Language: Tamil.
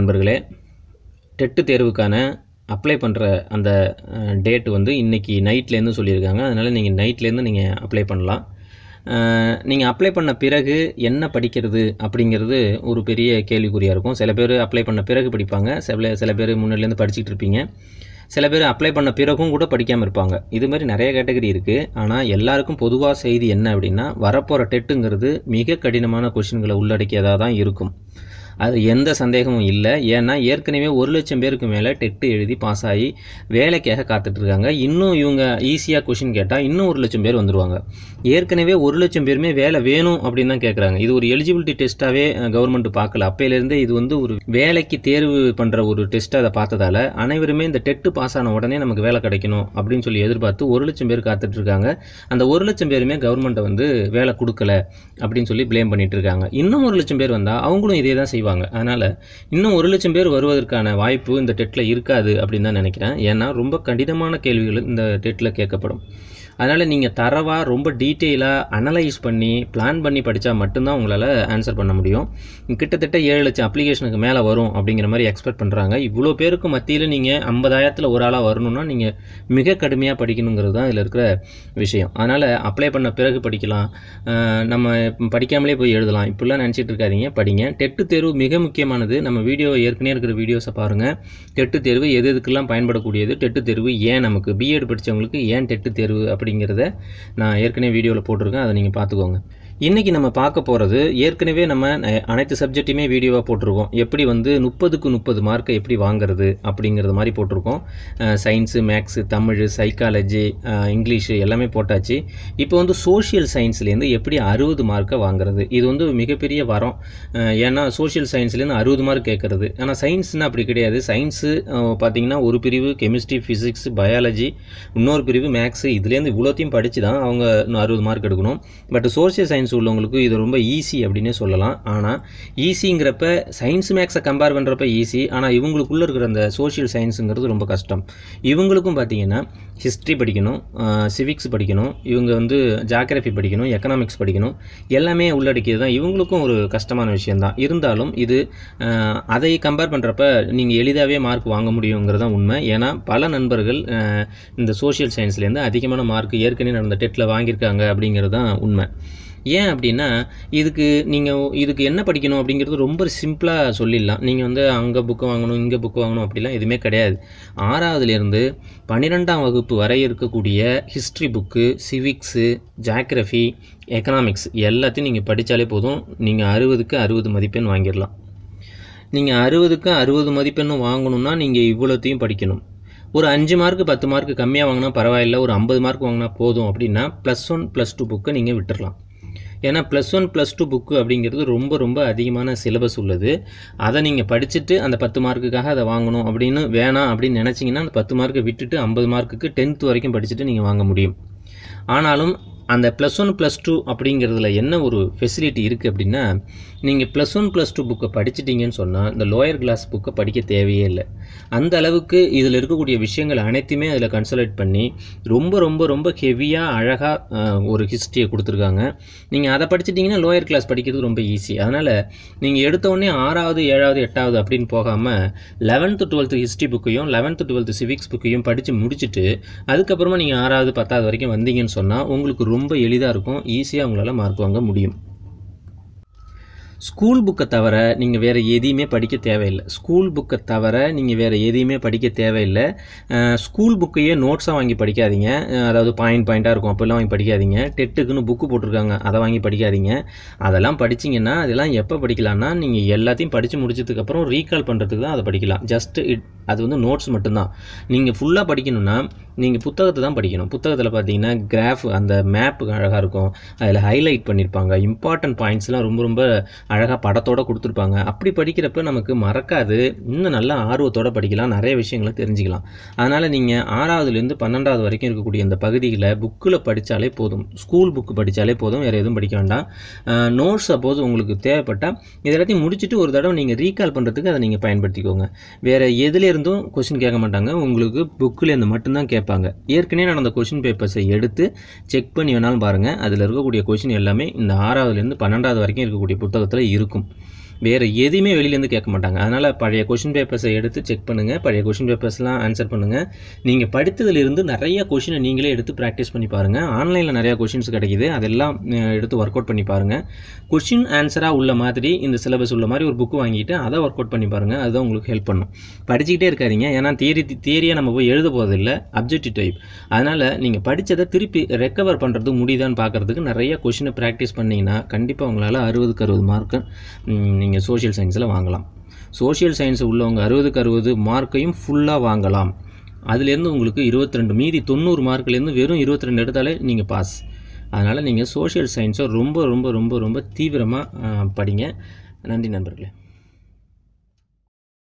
நண்பர்களே டெட்டு தேர்வுக்கான அப்ளை பண்ணுற அந்த டேட் வந்து இன்றைக்கி நைட்லேருந்து சொல்லியிருக்காங்க. அதனால் நீங்கள் நைட்லேருந்து நீங்கள் அப்ளை பண்ணலாம். நீங்கள் அப்ளை பண்ண பிறகு என்ன படிக்கிறது அப்படிங்கிறது ஒரு பெரிய கேள்விக்குறியாக இருக்கும். சில பேர் அப்ளை பண்ண பிறகு படிப்பாங்க. சில சில பேர் முன்னாடிலேருந்து படிச்சுட்டு இருப்பீங்க. சில பேர் அப்ளை பண்ண பிறகும் கூட படிக்காமல் இருப்பாங்க. இது மாதிரி நிறைய கேட்டகரி இருக்குது ஆனால் எல்லாருக்கும் பொதுவாக செய்தி என்ன அப்படின்னா வரப்போகிற டெட்டுங்கிறது மிக கடினமான கொஷின்களை உள்ளடக்கியதாக தான் இருக்கும். அது எந்த சந்தேகமும் இல்லை. ஏன்னா ஏற்கனவே ஒரு லட்சம் பேருக்கு மேலே டெட்டு எழுதி பாஸ் ஆகி வேலைக்காக காத்துட்ருக்காங்க. இன்னும் இவங்க ஈஸியாக கொஷின் கேட்டால் இன்னும் ஒரு லட்சம் பேர் வந்துடுவாங்க ஏற்கனவே ஒரு லட்சம் பேருமே வேலை வேணும் அப்படின்னு தான் கேட்குறாங்க இது ஒரு எலிஜிபிலிட்டி டெஸ்ட்டாகவே கவர்மெண்ட் பார்க்கல. அப்போலேருந்தே இது வந்து ஒரு வேலைக்கு தேர்வு பண்ணுற ஒரு டெஸ்ட்டாக அதை பார்த்ததால அனைவருமே இந்த டெட்டு பாஸ் ஆன உடனே நமக்கு வேலை கிடைக்கணும் அப்படின்னு சொல்லி எதிர்பார்த்து ஒரு லட்சம் பேர் காத்துட்ருக்காங்க. அந்த ஒரு லட்சம் பேருமே கவர்மெண்ட்டை வந்து வேலை கொடுக்கல அப்படின்னு சொல்லி ப்ளேம் பண்ணிகிட்ருக்காங்க இருக்காங்க இன்னும் ஒரு லட்சம் பேர் வந்தால் அவங்களும் இதே தான் செய்வாங்க. அதனால் இன்னும் ஒரு லட்சம் பேர் வருவதற்கான வாய்ப்பு இந்த டெட்டில் இருக்காது அப்படின்னு தான் நினைக்கிறேன். ஏன்னா ரொம்ப கடினமான கேள்விகள் இந்த டெட்டில் கேட்கப்படும். அதனால் நீங்கள் தரவாக ரொம்ப டீட்டெயிலாக அனலைஸ் பண்ணி பிளான் பண்ணி படித்தா மட்டும்தான் உங்களால் ஆன்சர் பண்ண முடியும். கிட்டத்தட்ட ஏழு லட்சம் அப்ளிகேஷனுக்கு மேலே வரும் அப்படிங்கிற மாதிரி எக்ஸ்பெக்ட் பண்ணுறாங்க இவ்வளோ பேருக்கு மத்தியில் நீங்கள் ஐம்பதாயிரத்தில் ஒரு ஆளாக வரணும்னா நீங்கள் மிக கடுமையாக படிக்கணுங்கிறது தான் இதில் இருக்கிற விஷயம். அதனால் அப்ளை பண்ண பிறகு படிக்கலாம். நம்ம படிக்காமலே போய் எழுதலாம். இப்படிலாம் நினச்சிட்டு இருக்காதீங்க. படிங்க. டெட்டு தேர்வு மிக முக்கியமானது நம்ம வீடியோ ஏற்கனவே இருக்கிற வீடியோஸை பாருங்கள் டெட்டு தேர்வு எது எதுக்கெல்லாம் பயன்படக்கூடியது டெட்டு தேர்வு ஏன் நமக்கு பிஎட் படித்தவங்களுக்கு ஏன் டெட்டு தேர்வு அப்படிங்கிறத நான் ஏற்கனவே வீடியோவில் போட்டிருக்கேன் அதை நீங்கள் பார்த்துக்கோங்க. இன்றைக்கி நம்ம பார்க்க போகிறது ஏற்கனவே நம்ம அனைத்து சப்ஜெக்ட்டுமே வீடியோவாக போட்டிருக்கோம். எப்படி வந்து முப்பதுக்கு முப்பது மார்க்கை எப்படி வாங்குறது அப்படிங்கிறது மாதிரி போட்டிருக்கோம். Science maths Tamil psychology English எல்லாமே போட்டாச்சு. இப்போ வந்து சோஷியல் சயின்ஸ்லேருந்து எப்படி அறுபது மார்க்கை வாங்குறது? இது வந்து மிகப்பெரிய வரம். ஏன்னா சோஷியல் சயின்ஸ்லேருந்து அறுபது மார்க் கேட்குறது. ஆனால் சயின்ஸ்னால் அப்படி கிடையாது. சயின்ஸு பார்த்திங்கன்னா ஒரு பிரிவு கெமிஸ்ட்ரி ஃபிசிக்ஸ் பயாலஜி இன்னொரு பிரிவு மேக்ஸு இதுலேருந்து இவ்வளோத்தையும் படித்து தான் அவங்க இன்னும் அறுபது மார்க் எடுக்கணும். பட் சோஷியல் சயின்ஸ் சயின்ஸ் உள்ளவங்களுக்கு இது ரொம்ப ஈஸி அப்படின்னே சொல்லலாம். ஆனால் ஈஸிங்கிறப்ப சயின்ஸ் மேக்ஸை கம்பேர் பண்ணுறப்ப ஈஸி ஆனால் இவங்களுக்குள்ளே இருக்கிற அந்த சோஷியல் சயின்ஸுங்கிறது ரொம்ப கஷ்டம். இவங்களுக்கும் பார்த்தீங்கன்னா ஹிஸ்ட்ரி படிக்கணும் சிவிக்ஸ் படிக்கணும் இவங்க வந்து ஜாகிரஃபி படிக்கணும் எக்கனாமிக்ஸ் படிக்கணும் எல்லாமே உள்ளடக்கியது தான். இவங்களுக்கும் ஒரு கஷ்டமான விஷயந்தான் இருந்தாலும் இது அதை கம்பேர் பண்ணுறப்ப நீங்கள் எளிதாகவே மார்க் வாங்க முடியுங்கிறது தான் உண்மை. ஏன்னா பல நண்பர்கள் இந்த சோஷியல் சயின்ஸ்லேருந்து அதிகமான மார்க் ஏற்கனவே நடந்த டெட்டில் வாங்கியிருக்காங்க அப்படிங்கிறது தான் உண்மை. ஏன் அப்படின்னா இதுக்கு நீங்கள் இதுக்கு என்ன படிக்கணும் அப்படிங்கிறது ரொம்ப சிம்பிளாக சொல்லிடலாம். நீங்கள் வந்து அங்கே புக்கு வாங்கணும் இங்கே புக்கு வாங்கணும் அப்படிலாம் எதுவுமே கிடையாது. ஆறாவதுலேருந்து பன்னிரெண்டாம் வகுப்பு வரை இருக்கக்கூடிய history book civics geography economics எல்லாத்தையும் நீங்கள் படித்தாலே போதும். நீங்கள் அறுபதுக்கு அறுபது மதிப்பெண் வாங்கிடலாம். நீங்கள் அறுபதுக்கு அறுபது மதிப்பெண்ணும் வாங்கணும்னா நீங்கள் இவ்வளோத்தையும் படிக்கணும். ஒரு அஞ்சு மார்க்கு பத்து மார்க்கு கம்மியாக வாங்கினா பரவாயில்ல. ஒரு ஐம்பது மார்க் வாங்கினா போதும் அப்படின்னா ப்ளஸ் ஒன் ப்ளஸ் டூ புக்கை நீங்கள் விட்டுடலாம் ஏன்னா plus one plus two book அப்படிங்கிறது ரொம்ப ரொம்ப அதிகமான சிலபஸ் உள்ளது. அதை நீங்கள் படிச்சுட்டு அந்த பத்து மார்க்குக்காக அதை வாங்கணும் அப்படின்னு வேணாம் அப்படின்னு நினச்சிங்கன்னா அந்த பத்து மார்க்கை விட்டுட்டு ஐம்பது மார்க்குக்கு டென்த் வரைக்கும் படிச்சுட்டு நீங்கள் வாங்க முடியும். ஆனாலும் அந்த ப்ளஸ் ஒன் ப்ளஸ் டூ அப்படிங்கிறதுல என்ன ஒரு ஃபெசிலிட்டி இருக்குது அப்படின்னா நீங்கள் ப்ளஸ் ஒன் ப்ளஸ் டூ புக்கை படிச்சிட்டிங்கன்னு சொன்னால் இந்த லோயர் கிளாஸ் புக்கை படிக்க தேவையே இல்லை. அந்த அளவுக்கு இதில் இருக்கக்கூடிய விஷயங்கள் அனைத்துமே அதில் கன்சல்ட் பண்ணி ரொம்ப ரொம்ப ரொம்ப ஹெவியாக அழகாக ஒரு ஹிஸ்ட்ரியை கொடுத்துருக்காங்க. நீங்கள் அதை படிச்சிட்டிங்கன்னா லோயர் கிளாஸ் படிக்கிறது ரொம்ப ஈஸி அதனால் நீங்கள் எடுத்தோடனே ஆறாவது ஏழாவது எட்டாவது அப்படின்னு போகாமல் லெவன்த்து டுவெல்த்து ஹிஸ்ட்ரி புக்கையும் லெவன்த்து டுவெல்த்து சிவிக்ஸ் புக்கையும் படித்து முடிச்சுட்டு அதுக்கப்புறமா நீங்கள் ஆறாவது பத்தாவது வரைக்கும் வந்தீங்கன்னு சொன்னால் உங்களுக்கு ரொம்ப ரொம்ப எளிதாக இருக்கும். ஈஸியாக அவங்களால மார்க் வாங்க முடியும். ஸ்கூல் புக்கை தவிர நீங்கள் வேறு எதையுமே படிக்க தேவையில்லை. ஸ்கூல் புக்கை தவிர நீங்கள் வேறு எதையுமே படிக்க தேவையில்லை. ஸ்கூல் புக்கையே நோட்ஸாக வாங்கி படிக்காதீங்க. அதாவது பாயிண்ட் பாயிண்ட்டாக இருக்கும். அப்போல்லாம் வாங்கி படிக்காதீங்க. டெட்டுக்குன்னு புக்கு போட்டிருக்காங்க. அதை வாங்கி படிக்காதீங்க. அதெல்லாம் படிச்சிங்கன்னா அதெல்லாம் எப்போ படிக்கலாம்னா நீங்கள் எல்லாத்தையும் படித்து முடிச்சதுக்கப்புறம் ரீகால் பண்ணுறதுக்கு தான் அதை படிக்கலாம். ஜஸ்ட் இட் அது வந்து நோட்ஸ் மட்டும்தான். நீங்கள் ஃபுல்லாக படிக்கணும்னா நீங்கள் புத்தகத்தை தான் படிக்கணும். புத்தகத்தில் பார்த்தீங்கன்னா கிராஃப் அந்த மேப் அழகாக இருக்கும். அதில் ஹைலைட் பண்ணியிருப்பாங்க இம்பார்ட்டன்ட் பாயிண்ட்ஸ்லாம் ரொம்ப ரொம்ப அழகாக படத்தோடு கொடுத்துருப்பாங்க. அப்படி படிக்கிறப்ப நமக்கு மறக்காது. இன்னும் நல்லா ஆர்வத்தோடு படிக்கலாம். நிறைய விஷயங்களை தெரிஞ்சுக்கலாம். அதனால் நீங்கள் ஆறாவதுலேருந்து பன்னெண்டாவது வரைக்கும் இருக்கக்கூடிய இந்த பகுதிகளை புக்கில் படித்தாலே போதும். ஸ்கூல் புக்கு படித்தாலே போதும். வேறு எதுவும் படிக்க வேண்டாம். நோட்ஸ் சப்போஸ் உங்களுக்கு தேவைப்பட்டால் இது எல்லாத்தையும் முடிச்சுட்டு ஒரு தடவை நீங்கள் ரீகால் பண்ணுறதுக்கு அதை நீங்கள் பயன்படுத்திக்கோங்க. வேறு எதுலேருந்தும் கொஷின் கேட்க மாட்டாங்க. உங்களுக்கு புக்கிலேருந்து மட்டும்தான் கேட்பாங்க. ஏற்கனவே நடந்த கொஷின் பேப்பர்ஸை எடுத்து செக் பண்ணி வேணாலும் பாருங்கள் அதில் இருக்கக்கூடிய கொஷின் எல்லாமே இந்த ஆறாவதுலேருந்து பன்னெண்டாவது வரைக்கும் இருக்கக்கூடிய புத்தகத்தில் இருக்கும். வேறு எதுவுமே வெளியிலேருந்து கேட்க மாட்டாங்க. அதனால் பழைய கொஷின் பேப்பர்ஸை எடுத்து செக் பண்ணுங்கள் பழைய கொஷின் பேப்பர்ஸ்லாம் ஆன்சர் பண்ணுங்கள் நீங்கள் படித்ததுலேருந்து நிறைய கொஷினை நீங்களே எடுத்து ப்ராக்டிஸ் பண்ணி பாருங்கள் ஆன்லைனில் நிறையா கொஷின்ஸ் கிடைக்குது. அதெல்லாம் எடுத்து ஒர்க் அவுட் பண்ணி பாருங்கள் கொஷின் ஆன்சராக உள்ள மாதிரி இந்த சிலபஸ் உள்ள மாதிரி ஒரு புக்கு வாங்கிட்டு அதை ஒர்க் அவுட் பண்ணி பாருங்கள் அதுதான் உங்களுக்கு ஹெல்ப் பண்ணும். படிச்சுக்கிட்டே இருக்காதீங்க. ஏன்னா தியரி தியரியாக நம்ம போய் எழுத போகிறதில்ல அப்ஜெக்டிவ் டைப் அதனால் நீங்கள் படித்ததை திருப்பி ரெக்கவர் பண்ணுறது முடியுதான்னு பார்க்குறதுக்கு நிறைய கொஷினை ப்ராக்டிஸ் பண்ணிங்கன்னா கண்டிப்பாக உங்களால் அறுபதுக்கு அறுபது மார்க்கு நீங்கள் சோஷியல் சயின்ஸில் வாங்கலாம். சோஷியல் சயின்ஸ் உள்ளவங்க அறுபதுக்கு அறுபது மார்க்கையும் ஃபுல்லாக வாங்கலாம். அதுலேருந்து உங்களுக்கு 22 மீதி தொண்ணூறு மார்க்லேருந்து வெறும் 22 எடுத்தாலே நீங்கள் பாஸ் அதனால் நீங்கள் சோஷியல் சயின்ஸை ரொம்ப ரொம்ப ரொம்ப ரொம்ப தீவிரமாக படிங்க. நன்றி நண்பர்களே.